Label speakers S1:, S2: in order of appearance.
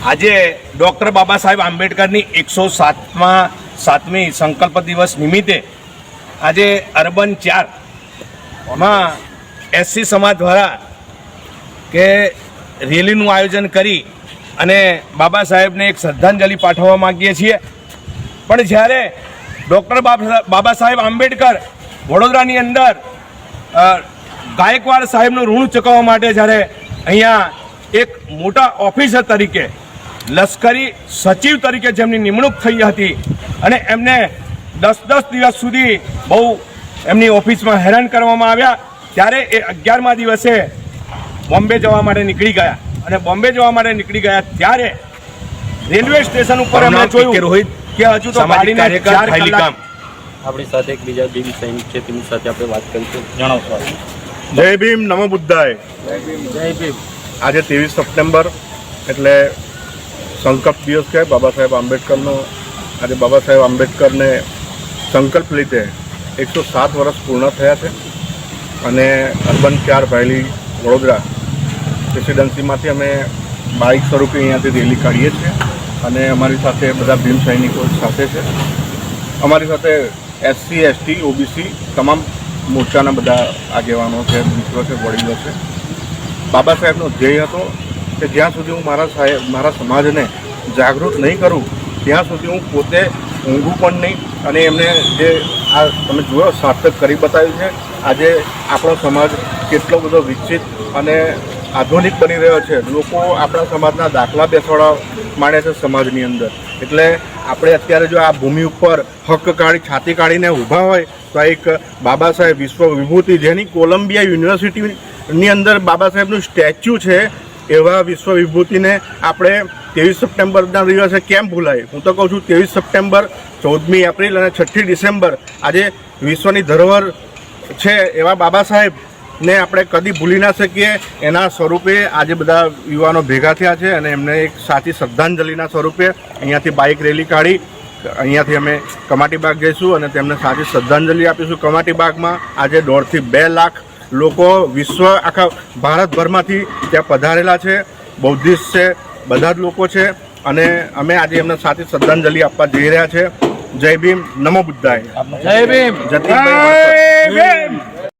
S1: આજે ડૉક્ટર બાબા સાહેબ આંબેડકરની એકસો સાતમા સાતમી સંકલ્પ દિવસ નિમિત્તે આજે અર્બન ચારમાં એસસી સમાજ દ્વારા કે રેલીનું આયોજન કરી અને બાબા સાહેબને એક શ્રદ્ધાંજલિ પાઠવવા માગીએ છીએ. પણ જ્યારે ડૉક્ટર બાબા સાહેબ આંબેડકર વડોદરાની અંદર ગાયકવાડ સાહેબનું ઋણ ચૂકવવા માટે જ્યારે અહીંયા એક મોટા ઓફિસર તરીકે લશ્કરી સચિવ તરીકે જેમની નિમણૂક થઈ હતી અને એમને દસ દસ દિવસ સુધી બહુ એમની ઓફિસમાં હેરાન કરવામાં આવ્યા ત્યારે એ અગિયારમા દિવસે બોમ્બે જવા માટે નીકળી ગયા. અને બોમ્બે જવા માટે નીકળી ગયા ત્યારે રેલવે સ્ટેશન ઉપર એમણે જોયું
S2: રોહિત,
S1: કે હજુ તો ગાડીને ચાર કલાક
S3: આપણી સાથે એક બીજા બીજી સૈનિક છે તેમની સાથે આપણે વાત કરીશું. જણાવશો
S4: જય ભીમ નમો બુદ્ધાય.
S3: જય ભીમ.
S4: આજે ત્રેવીસ સપ્ટેમ્બર એટલે સંકલ્પ દિવસ કહેવાય. બાબા સાહેબ આંબેડકરનો, આજે બાબા સાહેબ આંબેડકરને સંકલ્પ લીધે એકસો સાત વર્ષ પૂર્ણ થયા છે. અને અર્બન ચાર ભાયલી વડોદરા પ્રેસિડન્સીમાંથી અમે બાઇક સ્વરૂપે અહીંયાથી રેલી કાઢીએ છીએ. અને અમારી સાથે બધા ભીમ સૈનિકો સાથે છે. અમારી સાથે એસસી, એસટી, ઓબીસી તમામ મોરચાના બધા આગેવાનો છે, મિત્રો છે, વડીલો છે. બાબા સાહેબનો ધ્યેય હતો કે જ્યાં સુધી હું મારા સાહેબ મારા સમાજને જાગૃત નહીં કરું, ત્યાં સુધી હું પોતે ઊંઘું પણ નહીં અને એમને જે આ તમે જુઓ, સાર્થક કરી બતાવ્યું છે. આજે આપણો સમાજ કેટલો બધો વિકસિત અને આધુનિક બની રહ્યો છે. લોકો આપણા સમાજના દાખલા બેસાડવા માંડે છે સમાજની અંદર. એટલે આપણે અત્યારે જો આ ભૂમિ ઉપર હક કાઢી, છાતી કાઢીને ઊભા હોય, તો એક બાબા સાહેબ વિશ્વ વિભૂતિ જેની કોલંબિયા યુનિવર્સિટીની અંદર બાબા સાહેબનું સ્ટેચ્યુ છે એવા વિશ્વ વિભૂતિને આપણે ત્રેવીસ સપ્ટેમ્બરના દિવસે કેમ ભૂલાય? હું તો કહું છું, ત્રેવીસ સપ્ટેમ્બર, ચૌદમી એપ્રિલ અને છઠ્ઠી ડિસેમ્બર આજે વિશ્વની ધરોહર છે એવા બાબા સાહેબને આપણે કદી ભૂલી ના શકીએ. એના સ્વરૂપે આજે બધા યુવાનો ભેગા થયા છે અને એમને એક સાચી શ્રદ્ધાંજલિના સ્વરૂપે અહીંયાથી બાઇક રેલી કાઢી, અહીંયાથી અમે કમાટી બાગ જઈશું અને તેમને સાચી શ્રદ્ધાંજલિ આપીશું. કમાટી બાગમાં આજે દોઢથી બે લાખ લોકો વિશ્વ આખા ભારતભરમાંથી ત્યાં પધારેલા છે બૌદ્ધિસ્ટ છે બધા જ લોકો છે. અને અમે આજે એમને સાથે શ્રદ્ધાંજલિ આપવા જઈ રહ્યા છે. જય ભીમ. નમો બુદ્ધાય.
S3: જય ભીમ.
S1: ભીમ.